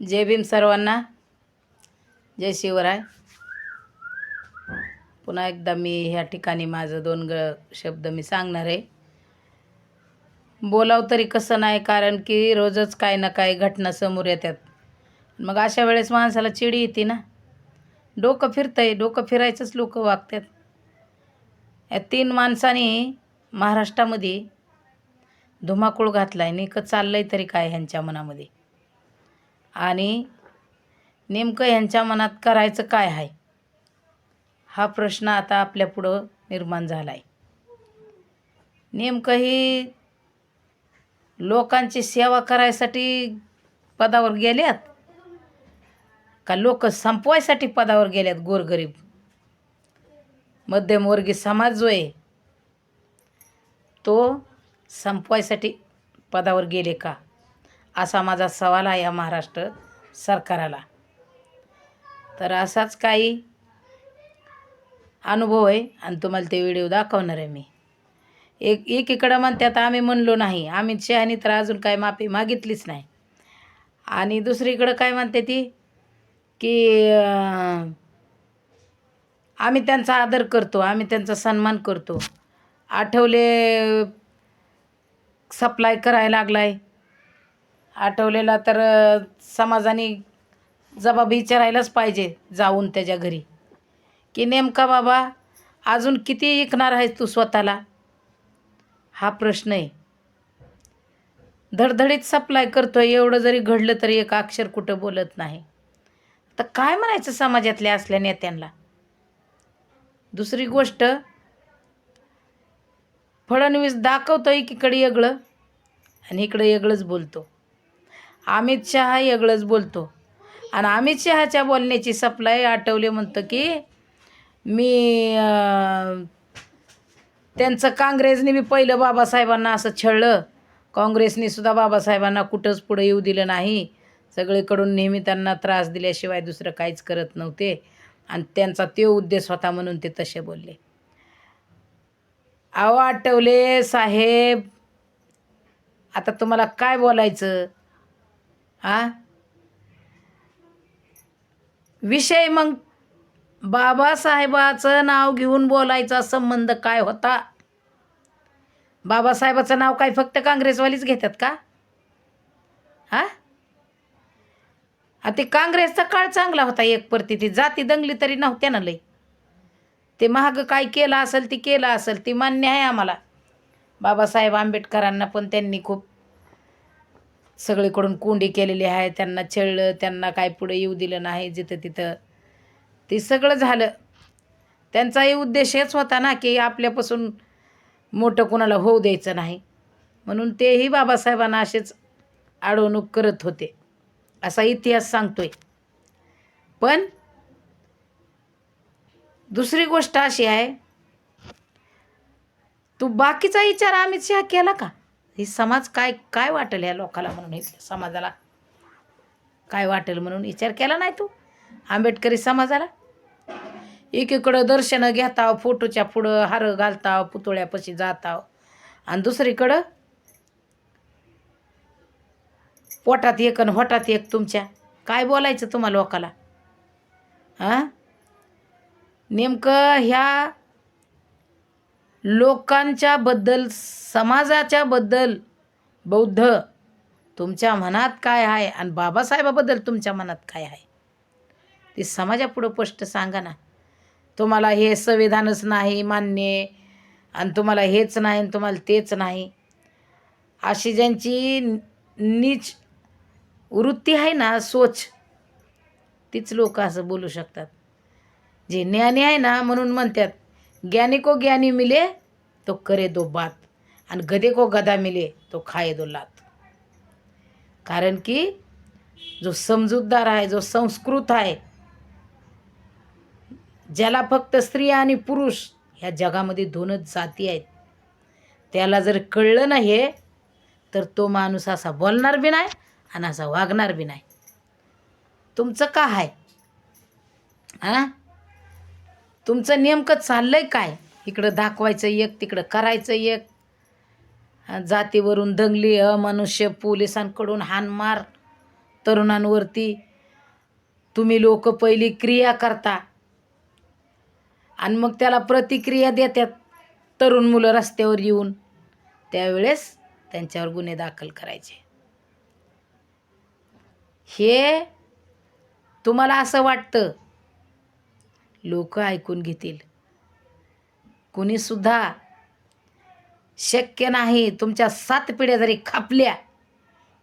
जय भीम सर्वांना. जय शिवराय. पुन्हा एकदा मी ह्या ठिकाणी माझं दोन ग शब्द मी सांगणार आहे. बोलाव तरी कसं नाही कारण की रोजच काय ना काय घटना समोर येतात. मग अशा वेळेस माणसाला चिडी येते ना. डोकं फिरतंय डोकं फिरायचंच लोक वागतात. या तीन माणसांनी महाराष्ट्रामध्ये धुमाकूळ घातला आहे नेकं चाललं आहे तरी काय ह्यांच्या मनामध्ये? आणि नेमकं ह्यांच्या मनात करायचं काय आहे? हा प्रश्न आता आपल्यापुढं निर्माण झाला आहे नेमकं ही लोकांची सेवा करायसाठी पदावर गेल्यात? का लोक संपवायसाठी पदावर गेल्यात गोरगरीब? मध्यमवर्गीय समाज जो आहे तो संपवायसाठी पदावर गेले का? असा माझा सवाल आहे या महाराष्ट्र सरकाराला. तर असाच काही अनुभव आहे आणि तुम्हाला ते व्हिडिओ दाखवणार आहे मी. एक एकीकडं म्हणतात आम्ही म्हणलो नाही. अमित शहानी तर अजून काय माफी मागितलीच नाही. आणि दुसरीकडं काय म्हणते ती की आम्ही त्यांचा आदर करतो आम्ही त्यांचा सन्मान करतो. आठवले सप्लाय करायला लागला आहे आठवलेला तर समाजाने जबाब विचारायलाच पाहिजे जाऊन त्याच्या घरी. की नेमका बाबा अजून किती ऐकणार आहेस तू स्वतःला? हा प्रश्न आहे. धडधडीत सप्लाय करतो एवढं जरी घडलं तरी एक अक्षर कुठं बोलत नाही. तर काय म्हणायचं समाजातल्या असल्या नेत्यांना? दुसरी गोष्ट फडणवीस दाखवतो एकीकडे वेगळं आणि इकडं येगळंच बोलतो. अमित शहा वेगळंच बोलतो. आणि अमित शहाच्या बोलण्याची सप्लाय आठवले म्हणतं की मी त्यांचं काँग्रेसने मी पहिलं बाबासाहेबांना असं छळलं. काँग्रेसने सुद्धा बाबासाहेबांना कुठंच पुढं येऊ दिलं नाही. सगळीकडून नेहमी त्यांना त्रास दिल्याशिवाय दुसरं काहीच करत नव्हते. आणि त्यांचा तो उद्देश होता म्हणून ते तसे बोलले. अहो आठवले साहेब आता तुम्हाला काय बोलायचं? आ? विषय मग बाबासाहेबाचं नाव घेऊन बोलायचा संबंध काय होता? बाबासाहेबाचं नाव काय? फक्त काँग्रेसवालीच घेतात का? हा ते काँग्रेसचा काळ चांगला होता एक परती. ती जाती दंगली तरी नव्हत्या ना लई. ते महाग काय केलं असेल ती केलं असेल ती मान्य आहे आम्हाला. बाबासाहेब आंबेडकरांना पण त्यांनी खूप सगळीकडून कोंडी केलेली आहे त्यांना छळलं त्यांना काय पुढे येऊ दिलं नाही जिथं तिथं. ते सगळं झालं. त्यांचाही उद्देश हेच होता ना की आपल्यापासून मोठं कुणाला होऊ द्यायचं नाही. म्हणून तेही बाबासाहेबांना असेच अडवणूक करत होते असा इतिहास सांगतोय. पण दुसरी गोष्ट अशी आहे तू बाकीचा विचार अमित शहा केला का? ही समाज काय काय वाटेल या लोकाला म्हणून समाजाला? काय वाटेल म्हणून? विचार केला नाही तू? आंबेडकरी समाजाला? एकीकडं दर्शनं घेताव फोटोच्या पुढं हार घालताव पुतळ्यापाशी जाताव. आणि दुसरीकडं पोटात एक आणि होटात एक तुमच्या. काय बोलायचं तुम्हा लोकाला? हां नेमकं ह्या लोकांच्या बद्दल समाजाच्या बद्दल बौद्ध तुमच्या मनात काय आहे आणि बाबासाहेबाबद्दल तुमच्या मनात काय आहे? ते समाजापुढं स्पष्ट सांगा ना. तुम्हाला हे संविधानच नाही मान्य आणि तुम्हाला हेच नाही आणि तुम्हाला तेच नाही. अशी ज्यांची नीच वृत्ती आहे ना सोच तीच लोक असं बोलू शकतात. जे ज्ञानी आहे ना म्हणून म्हणतात. ज्ञानी को ज्ञानी मिले तो करे दो बात। आणि गदे को गदा मिले तो खाए दो लात। कारण की जो समजूतदार आहे जो संस्कृत आहे ज्याला फक्त स्त्रिया आणि पुरुष ह्या जगामध्ये दोनच जाती आहेत त्याला जर कळलं ना हे तर तो माणूस असा बोलणार बी नाही आणि असा वागणार बी नाही. तुमचं का आहे हां? तुमचं नेमकं आहे काय? इकडं दाखवायचं एक तिकडं करायचं एक. जातीवरून दंगली अमनुष्य पोलिसांकडून हानमार तरुणांवरती. तुम्ही लोक पहिली क्रिया करता. आणि मग त्याला प्रतिक्रिया देतात तरुण मुलं रस्त्यावर येऊन. त्यावेळेस त्यांच्यावर गुन्हे दाखल करायचे. हे तुम्हाला असं वाटतं लोक ऐकून घेतील. कुणीसुद्धा शक्य नाही तुमच्या सात पिढ्या जरी खापल्या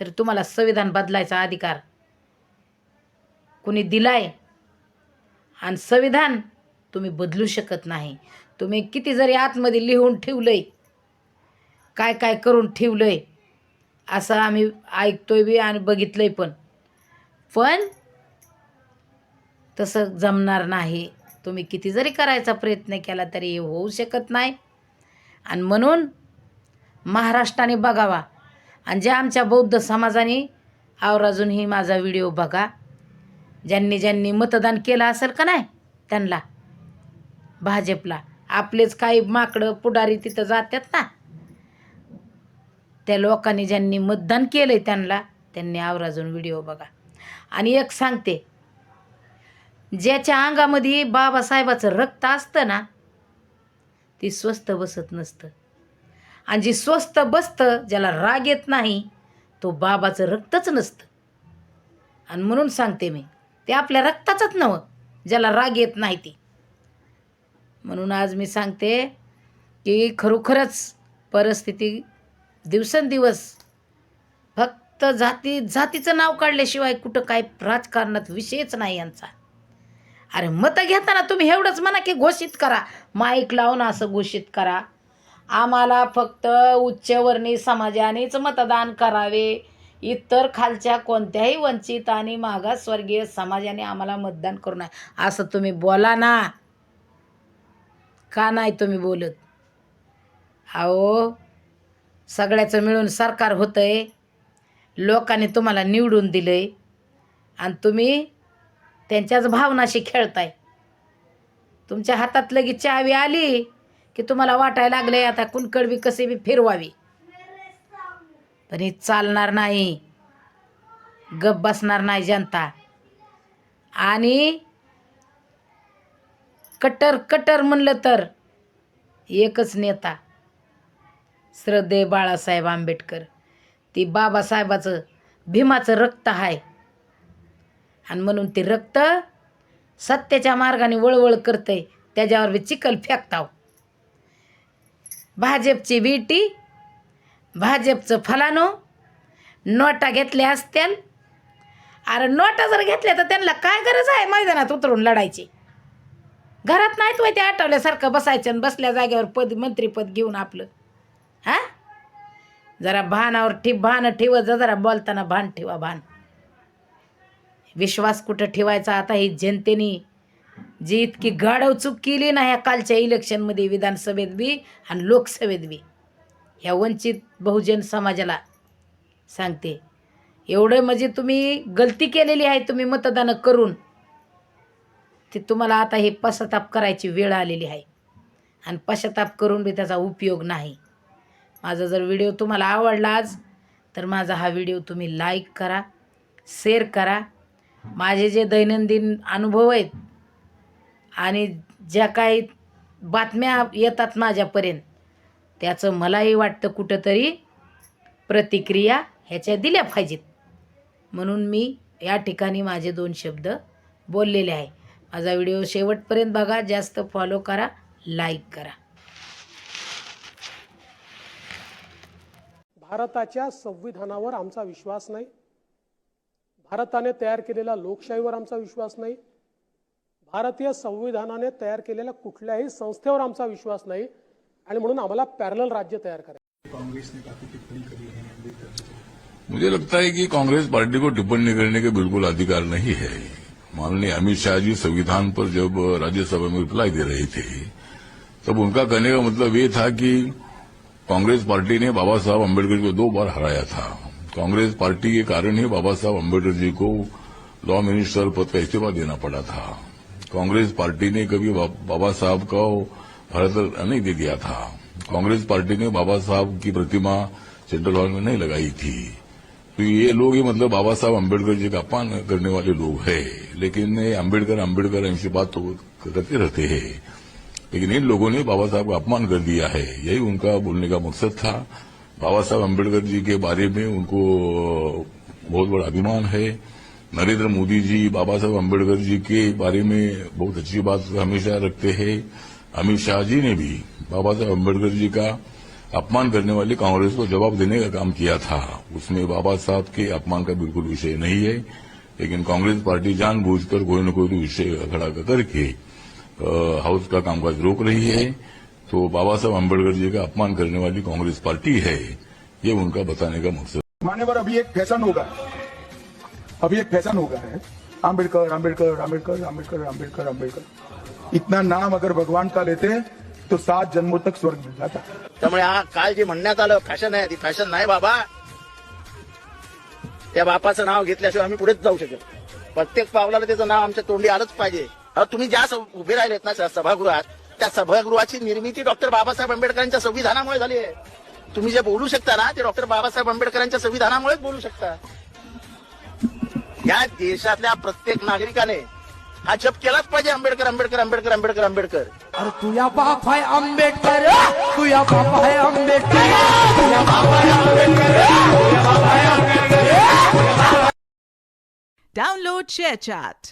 तर तुम्हाला संविधान बदलायचा अधिकार कुणी दिलाय? आणि संविधान तुम्ही बदलू शकत नाही. तुम्ही किती जरी आतमध्ये लिहून ठेवलंय काय काय करून ठेवलंय असं आम्ही ऐकतोय बी आणि बघितलंय पण. पण तसं जमणार नाही. तुम्ही किती जरी करायचा प्रयत्न केला तरी हे होऊ शकत नाही. आणि म्हणून महाराष्ट्राने बघावा. आणि ज्या आमच्या बौद्ध समाजाने आवराजूनही माझा व्हिडिओ बघा. ज्यांनी ज्यांनी मतदान केलं असेल का नाही त्यांना भाजपला. आपलेच काही माकडं पुढारी तिथं जातात ना. त्या लोकांनी ज्यांनी मतदान केलं आहे त्यांना त्यांनी आवराजून व्हिडिओ बघा. आणि एक सांगते ज्याच्या अंगामध्ये बाबासाहेबाचं रक्त असतं ना ती स्वस्त बसत नसतं. आणि जी स्वस्त बसतं ज्याला राग येत नाही तो बाबाचं रक्तच नसतं. आणि म्हणून सांगते मी ते आपल्या रक्ताचंच नवं ज्याला राग येत नाही ती. म्हणून आज मी सांगते की खरोखरच परिस्थिती दिवसेंदिवस फक्त जाती जातीचं नाव काढल्याशिवाय कुठं काय राजकारणात विषयच नाही यांचा. अरे मतं घेताना तुम्ही एवढंच म्हणा की घोषित करा. माईक लावून असं घोषित करा. आम्हाला फक्त उच्चवर्णी समाजानेच मतदान करावे. इतर खालच्या कोणत्याही वंचित आणि मागासवर्गीय समाजाने आम्हाला मतदान करू नये. असं तुम्ही बोला ना. का नाही तुम्ही बोलत? अहो सगळ्याचं मिळून सरकार होतं आहे लोकांनी तुम्हाला निवडून दिलं आहे आणि तुम्ही त्यांच्याच भावनाशी खेळताय. तुमच्या हातात लगेच चावी आली की तुम्हाला वाटायला लागले आता कुणकडवी कसे बी फिरवावी. पण हे चालणार नाही. गप बसणार नाही जनता. आणि कट्टर कट्टर म्हणलं तर एकच नेता. श्रद्धे बाळासाहेब आंबेडकर. ती बाबासाहेबाचं भीमाचं रक्त आहे आणि म्हणून ते रक्त सत्याच्या मार्गाने वळवळ करतंय. त्याच्यावर बी चिखल फेकताव. भाजपची बीटी भाजपचं फलानो नोटा घेतल्या असत्याल. अरे नोटा जर घेतल्या तर त्यांना काय गरज आहे मैदानात उतरून लढायची? घरात नाहीत वय ते आठवल्यासारखं बसायचं आणि बसल्या जागेवर पद मंत्रीपद घेऊन आपलं. हां? जरा भानावर ठिप भान ठेवत जरा बोलताना भान ठेवा भान. विश्वास कुठं ठेवायचा? आता ही जनतेने जी इतकी गाढव चूक केली ना ह्या कालच्या इलेक्शनमध्ये विधानसभेत बी आणि लोकसभेत बी ह्या वंचित बहुजन समाजाला सांगते. एवढं म्हणजे तुम्ही गलती केलेली आहे तुम्ही मतदान करून. ती तुम्हाला आता हे पश्चाताप करायची वेळ आलेली आहे. आणि पश्चाताप करून बी त्याचा उपयोग नाही. माझा जर व्हिडिओ तुम्हाला आवडला आज तर माझा हा व्हिडिओ तुम्ही लाईक करा शेअर करा. माझे जे दैनंदिन अनुभव आहेत आणि ज्या काही बातम्या येतात माझ्यापर्यंत त्याचं मलाही वाटतं कुठंतरी प्रतिक्रिया ह्याच्या दिल्या पाहिजेत. म्हणून मी या ठिकाणी माझे दोन शब्द बोललेले आहे. माझा व्हिडिओ शेवटपर्यंत बघा जास्त फॉलो करा लाईक करा. भारताच्या संविधानावर आमचा विश्वास नाही. भारताने तयार केलेल्या लोकशाहीवर आमचा विश्वास नाही. भारतीय संविधानाने तयार केलेल्या कुठल्याही संस्थेवर आमचा विश्वास नाही. आणि म्हणून आम्हाला पॅरल राज्य तयार करायचं मुझे लगता है कि कांग्रेस पार्टी को टिप्पणी करने के बिल्कुल अधिकार नहीं है। माननीय अमित शाह जी संविधान पर जब राज्यसभा में रिप्लाई दे रहे थे तब उनका कहने का मतलब ये था कि कांग्रेस पार्टी ने बाबा साहब अम्बेडकर को दो बार हराया था। कांग्रेस पार्टी के कारण ही बाबा साहब अंबेडकर जी को लॉ मिनिस्टर पद का इस्तीफा देना पड़ा था। कांग्रेस पार्टी ने कभी बाबा साहब को भारत नहीं दे दिया था। कांग्रेस पार्टी ने बाबा साहब की प्रतिमा सेंट्रल हॉल में नहीं लगाई थी। तो ये लोग ही मतलब बाबा साहब अंबेडकर जी का अपमान करने वाले लोग हैं। लेकिन अंबेडकर अंबेडकर इनसे बात तो करते रहते हैं। लेकिन इन लोगों ने बाबा साहब का अपमान कर दिया है। यही उनका बोलने का मकसद था। बाबा साहब अंबेडकर जी के बारे में उनको बहुत बड़ा अभिमान है। नरेंद्र मोदी जी, बाबा साहब अंबेडकर जी के बारे में बहुत अच्छी बात हमेशा रखते हैं। अमित शाह जी ने भी बाबा साहब अंबेडकर जी का अपमान करने वाली कांग्रेस को जवाब देने का काम किया था। उसमें बाबा साहब के अपमान का बिल्कुल विषय नहीं है, लेकिन कांग्रेस पार्टी जानबूझकर कोई न कोई विषय खड़ा करके हाउस का कामकाज रोक रही है। तो बाबा साहब अम्बेडकर जी का अपमान करने वाली कांग्रेस पार्टी है ये उनका बताने का मकसद मान्यवर अभी एक फैशन होगा। अभी एक फैशन होगा है। आम्बेडकर आम्बेडकर आम्बेडकर आम्बेडकर आम्बेडकर आम्बेडकर इतना नाम अगर भगवान का लेते तो सात जन्मों तक स्वर्ग मिल जाता। त्यामुळे हा काल जे म्हणण्यात आलं फॅशन आहे ती फॅशन नाही बाबा. त्या बापाचं नाव घेतल्याशिवाय आम्ही पुढेच जाऊ शकत प्रत्येक पावलाला त्याचं नाव आमच्या तोंडी आलंच पाहिजे. तुम्ही ज्या उभे राहिलेत ना सभागृहात त्या सभागृहाची निर्मिती डॉक्टर बाबासाहेब आंबेडकरांच्या संविधानामुळे झाली आहे. तुम्ही जे बोलू शकता ना ते डॉक्टर बाबासाहेब आंबेडकरांच्या संविधानामुळेच बोलू शकता. या देशातल्या प्रत्येक नागरिकाने हा जप केलाच पाहिजे आंबेडकर आंबेडकर आंबेडकर आंबेडकर आंबेडकर. अरे तुया बाप है अम्बेडकर तुया बाप है अम्बेडकर तुया बाप है अम्बेडकर Download ShareChat.